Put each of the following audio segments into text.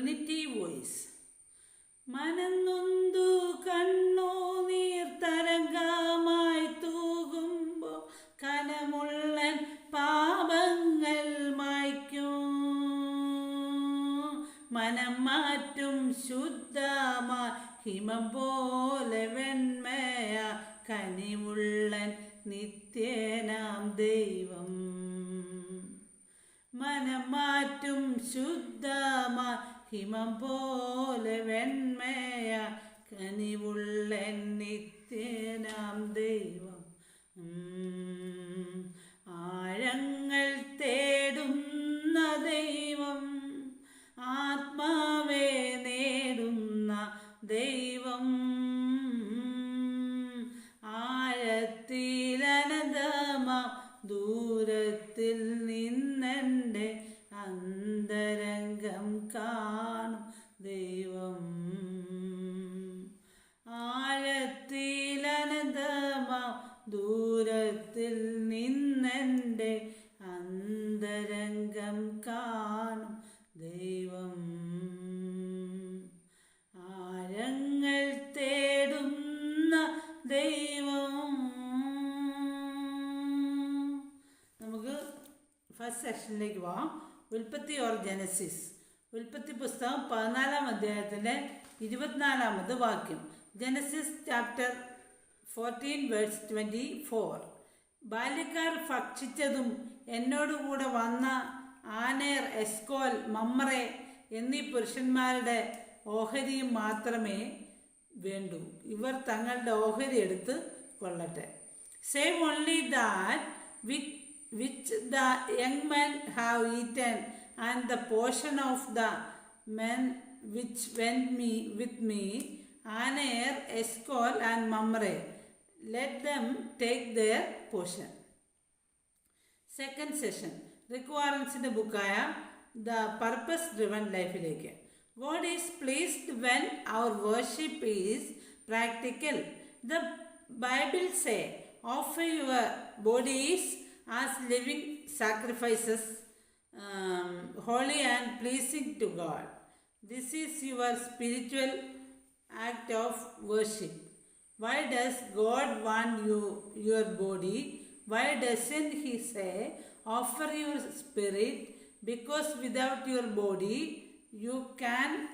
Trinity voice മനന്നൊന്തു നീർ തരംഗമായി തൂകുമ്പോൾ കനമുള്ളൻ പാപങ്ങൾ മായ്ക്കും. മനം മാറ്റും ശുദ്ധമാ ഹിമം പോലെ വെണ്മയ കനിവുള്ളൻ നിത്യനാം ദൈവം. മനം മാറ്റും ശുദ്ധമാ ഹിമം പോലെ വെണ്മയ കനിവുള്ള നിത്യനാം ദൈവം. ആഴങ്ങൾ തേടുന്ന ദൈവം ആത്മാവേ നേടുന്ന ദൈവം ആഴത്തിലനന്തമാം ദൂരത്തിൽ നിന്നെന്റെ അന്തരംഗം കാണും ദൈവം. ആഴത്തിലനന്തമാം ദൂരത്തിൽ നിന്നെന്റെ അന്തരംഗം കാണും ദൈവം. ആഴങ്ങൾ തേടുന്ന ദൈവം. നമുക്ക് ഫസ്റ്റ് സെഷനിലേക്ക് പോവാം. ഉൽപ്പത്തി ഓർ ജനസിസ് ഉൽപ്പത്തി പുസ്തകം പതിനാലാം അധ്യായത്തിന്റെ ഇരുപത്തിനാലാമത് വാക്യം. Genesis chapter fourteen verse twenty four ബാല്യക്കാർ ഭക്ഷിച്ചതും എന്നോടുകൂടെ വന്ന ആനേർ എസ്കോൽ മമ്മറെ എന്നീ പുരുഷന്മാരുടെ ഓഹരിയും മാത്രമേ വേണ്ടൂ. ഇവർ തങ്ങളുടെ ഓഹരി എടുത്ത് കൊള്ളട്ടെ. Save only that with which the young men have eaten and the portion of the men which went me with me Aner Eshcol and Mamre let them take their portion second session റിക്വയർമെൻസിൻ്റെ ബുക്കായ the purpose driven ലൈഫിലേക്ക് God is pleased when our worship is practical the Bible say offer your bodies as living sacrifices, um, holy and pleasing to God. This is your spiritual act of worship. Why does God want you, your body? Why doesn't He say, offer your spirit? Because without your body, you can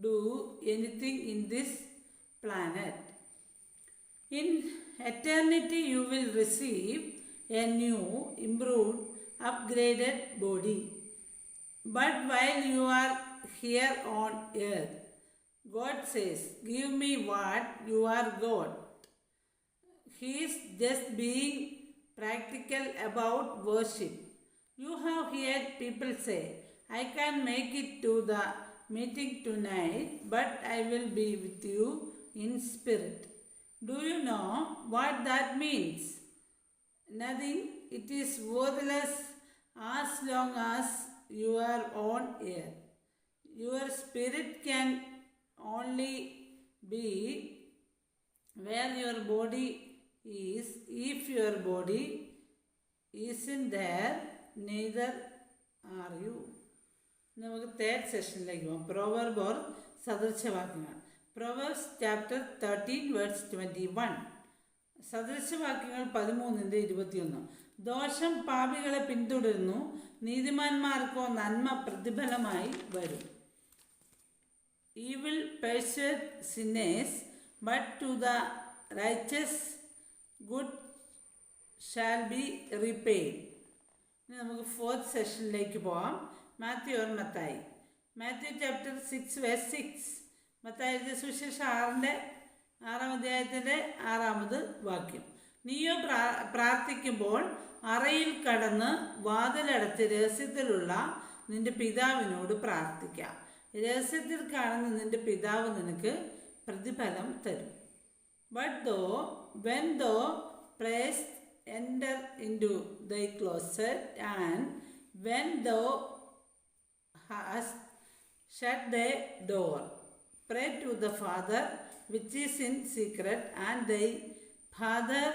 do anything in this planet. In eternity, you will receive a new, improved, upgraded body. But while you are here on earth, God says, Give me what you are God. He is just being practical about worship. You have heard people say, I can make it to the meeting tonight, but I will be with you in spirit. Do you know what that means? Nothing. It is worthless as long as you are on air. Your spirit can only be where your body is. If your body isn't there, neither are you. നമുക്ക് third സെഷനിലേക്ക് പോകാം proverb or സദൃശവാക്യങ്ങൾ Proverbs chapter thirteen words twenty one സദൃശവാക്യങ്ങൾ പതിമൂന്നിന്റെ ഇരുപത്തിയൊന്ന്. ദോഷം പാപികളെ പിന്തുടരുന്നു നീതിമാന്മാർക്കോ നന്മ പ്രതിഫലമായി വരും. Evil pursued sinners but to the righteous good shall be repaid ഇനി നമുക്ക് ഫോർത്ത് സെഷനിലേക്ക് പോവാം. Matthew or Mathai. Matthew chapter six way six Mathai സുശേഷം ആറിന്റെ ആറാം അധ്യായത്തിന്റെ ആറാമത് വാക്യം. നീയോ പ്രാ പ്രാർത്ഥിക്കുമ്പോൾ അറയിൽ കടന്ന് വാതിലടച്ച് രഹസ്യത്തിലുള്ള നിന്റെ പിതാവിനോട് പ്രാർത്ഥിക്കാം. രഹസ്യത്തിൽ കാണുന്ന നിന്റെ പിതാവ് നിനക്ക് പ്രതിഫലം തരും. But thou when thou prayest enter into thy closet and when thou hast shut the door pray to the Father which is in secret, and thy Father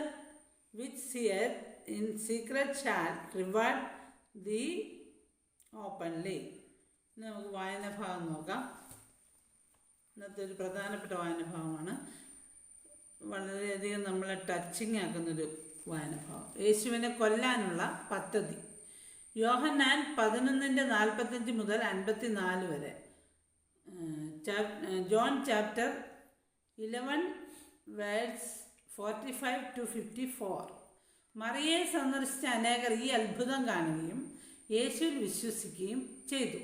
which seeth in secret shall reward thee openly. നമുക്ക് വായനഭാഗം നോക്കാം. ഇന്നത്തെ ഒരു പ്രധാനപ്പെട്ട വായന വായനഭാഗമാണ്. വളരെയധികം നമ്മളെ touching ആക്കുന്നൊരു വായനഭാവം യേശുവിനെ കൊല്ലാനുള്ള പദ്ധതി. യോഹന്നാൻ പതിനൊന്നിന്റെ നാൽപ്പത്തഞ്ച് മുതൽ അൻപത്തി നാല് വരെ John chapter eleven words forty five to fifty four മറിയെ സന്ദർശിച്ച അനേകർ ഈ അത്ഭുതം കാണുകയും യേശുവിൽ വിശ്വസിക്കുകയും ചെയ്തു.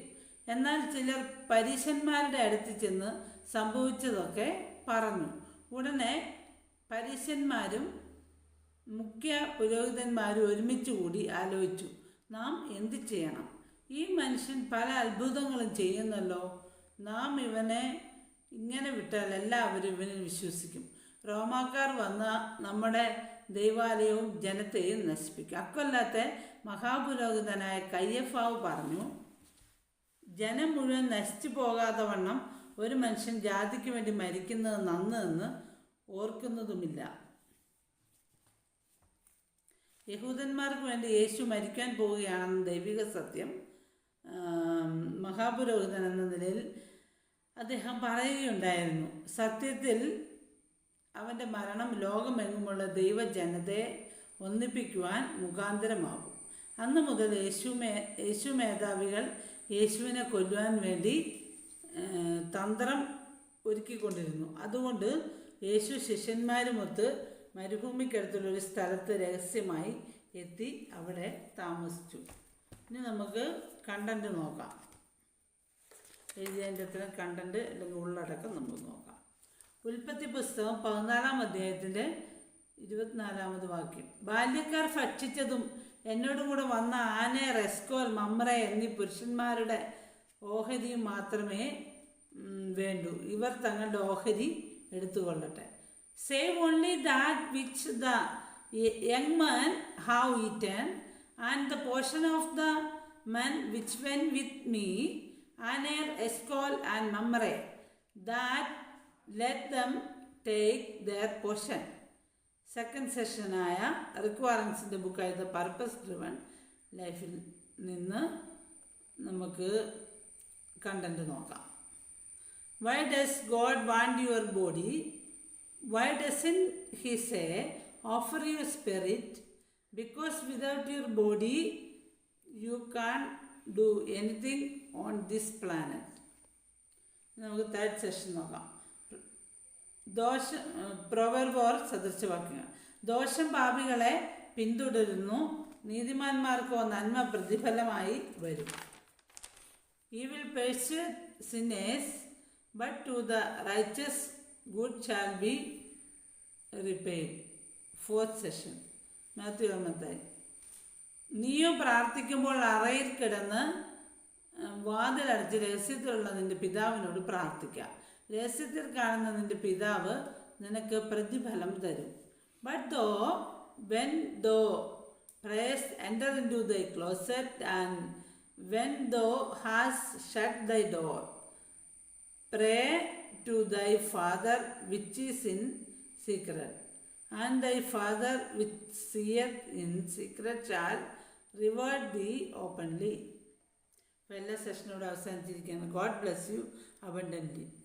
എന്നാൽ ചിലർ പരീശന്മാരുടെ അടുത്ത് ചെന്ന് സംഭവിച്ചതൊക്കെ പറഞ്ഞു. ഉടനെ പരീശന്മാരും മുഖ്യ പുരോഹിതന്മാരും ഒരുമിച്ച് കൂടി ആലോചിച്ചു നാം എന്ത് ചെയ്യണം? ഈ മനുഷ്യൻ പല അത്ഭുതങ്ങളും ചെയ്യുന്നല്ലോ. നാം ഇവനെ ഇങ്ങനെ വിട്ടാൽ എല്ലാവരും ഇവനെ വിശ്വസിക്കും. റോമാക്കാർ വന്ന നമ്മുടെ ദൈവാലയവും ജനത്തെയും നശിപ്പിക്കും. അക്കൊല്ലാത്ത മഹാപുരോഹിതനായ കയ്യഫാവ് പറഞ്ഞു ജനം മുഴുവൻ നശിച്ചു പോകാതെ വണ്ണം ഒരു മനുഷ്യൻ ജാതിക്ക് വേണ്ടി മരിക്കുന്നത് നന്ന് എന്ന് ഓർക്കുന്നതുമില്ല. യഹൂദന്മാർക്ക് വേണ്ടി യേശു മരിക്കാൻ പോവുകയാണെന്ന ദൈവിക സത്യം മഹാപുരോഹിതൻ എന്ന നിലയിൽ അദ്ദേഹം പറയുകയുണ്ടായിരുന്നു സത്യത്തിൽ അവന്റെ മരണം ലോകമെങ്ങുമുള്ള ദൈവജനതയെ ഒന്നിപ്പിക്കുവാൻ മുഖാന്തരമാകും. അന്ന് മുതൽ യേശു മേ യേശു മേധാവികൾ യേശുവിനെ കൊല്ലുവാൻ വേണ്ടി തന്ത്രം ഒരുക്കിക്കൊണ്ടിരുന്നു. അതുകൊണ്ട് യേശു ശിഷ്യന്മാരുമൊത്ത് മരുഭൂമിക്കടുത്തുള്ളൊരു സ്ഥലത്ത് രഹസ്യമായി എത്തി അവിടെ താമസിച്ചു. ഇനി നമുക്ക് കണ്ടന്റ് നോക്കാം. എഴുതിയതിന്റെ അത്രയും കണ്ടന്റ് അല്ലെങ്കിൽ ഉള്ളടക്കം നമുക്ക് നോക്കാം. ഉൽപ്പത്തി പുസ്തകം പതിനാലാം അധ്യായത്തിന്റെ ഇരുപത്തിനാലാമത് വാക്യം. ബാല്യക്കാർ ഭക്ഷിച്ചതും എന്നോടും കൂടെ വന്ന ആന റെസ്കോൽ മമ്ര എന്നീ പുരുഷന്മാരുടെ ഓഹരിയും മാത്രമേ വേണ്ടു. ഇവർ തങ്ങളുടെ ഓഹരി എടുത്തുകൊള്ളട്ടെ. Save only that which the young man have eaten and the portion of the men which when with me, Aner, Escol, and Mamre, that let them take their portion. Second സെഷനായ റിക്വയർമെൻസിന്റെ ബുക്കായ ദ പർപ്പസ് ഡ്രിവൺ ലൈഫിൽ നിന്ന് നമുക്ക് content നോക്കാം. Why does God want your body why doesn't he say offer your spirit because without your body you can't do anything on this planet നമുക്ക് third session നോക്കാം. ദോഷ പ്രൊവർവോർ സദൃശവാക്യങ്ങൾ. ദോഷം പാപികളെ പിന്തുടരുന്നു. നീതിമാന്മാർക്കോ നന്മ പ്രതിഫലമായി വരും. Evil pursue sinners but to the righteous good shall be repaid fourth session Matthew ഒന്നായി നീയോ പ്രാർത്ഥിക്കുമ്പോൾ അറയിൽ കിടന്ന് വാതിലടച്ച് രഹസ്യത്തിലുള്ള നിന്റെ പിതാവിനോട് പ്രാർത്ഥിക്കാം. രഹസ്യത്തിൽ കാണുന്ന നിന്റെ പിതാവ് നിനക്ക് പ്രതിഫലം തരും. But thou when thou prayest enter into thy closet and when thou hast shut thy door pray to thy father which is in secret and thy father which seeth in secret shall reward thee openly. Well, Sashnodar Sanjit, God bless you abundantly.